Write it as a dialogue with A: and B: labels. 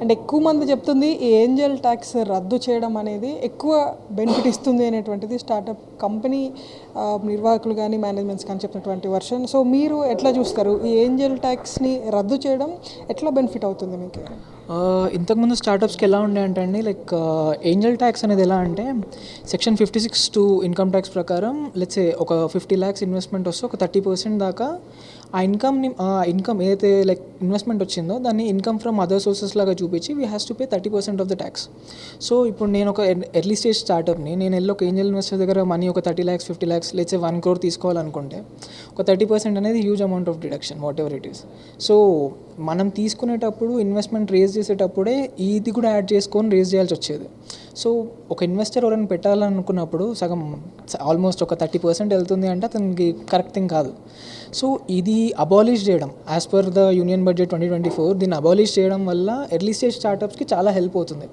A: And ఎక్కువ మంది చెప్తుంది ఈ ఏంజల్ ట్యాక్స్ రద్దు చేయడం అనేది ఎక్కువ బెనిఫిట్ ఇస్తుంది అనేటువంటిది స్టార్టప్ కంపెనీ నిర్వాహకులు కానీ మేనేజ్మెంట్స్ కానీ చెప్పినటువంటి వర్షన్. సో మీరు ఎట్లా చూస్తారు? ఈ ఏంజల్ ట్యాక్స్ని రద్దు చేయడం ఎట్లా బెనిఫిట్ అవుతుంది మీకు?
B: ఇంతకుముందు స్టార్టప్స్కి ఎలా ఉండే అంటే అండి లైక్ ఏంజల్ ట్యాక్స్ అనేది ఎలా అంటే section fifty six two income tax ప్రకారం లెట్స్ ఒక ఫిఫ్టీ ల్యాక్స్ ఇన్వెస్ట్మెంట్ వస్తే ఒక థర్టీ పర్సెంట్ దాకా ఆ ఇన్కమ్ని ఆ ఇన్కమ్ ఏదైతే లైక్ ఇన్వెస్ట్మెంట్ వచ్చిందో దాన్ని ఇన్కమ్ ఫ్రమ్ అదర్ సోర్సెస్ లాగా చూపించి we has to pay thirty percent of the tax so ఇప్పుడు నేను ఒక ఎర్లీ స్టేజ్ స్టార్టప్ని నేను వెళ్ళి ఒక ఏంజల్ ఇన్వెస్టర్ దగ్గర మనీ ఒక థర్టీ ల్యాక్స్ ఫిఫ్టీ ల్యాక్స్ లేచే వన్ క్రోర్ తీసుకోవాలనుకుంటే ఒక థర్టీ పర్సెంట్ అనేది huge amount of deduction whatever it is so మనం తీసుకునేటప్పుడు ఇన్వెస్ట్మెంట్ రేజ్ చేసేటప్పుడే ఇది కూడా యాడ్ చేసుకొని రేజ్ చేయాల్సి వచ్చేది. సో ఒక ఇన్వెస్టర్ ఎవరైనా పెట్టాలనుకున్నప్పుడు సగం ఆల్మోస్ట్ ఒక థర్టీ పర్సెంట్ వెళ్తుంది అంటే అతనికి కరెక్ట్ థింగ్ కాదు. సో ఇది అబాలిష్ చేయడం as per the union budget twenty twenty four దీన్ని అబాలిష్ చేయడం వల్ల ఎర్లీ స్టేజ్ స్టార్టప్స్కి చాలా హెల్ప్ అవుతుంది.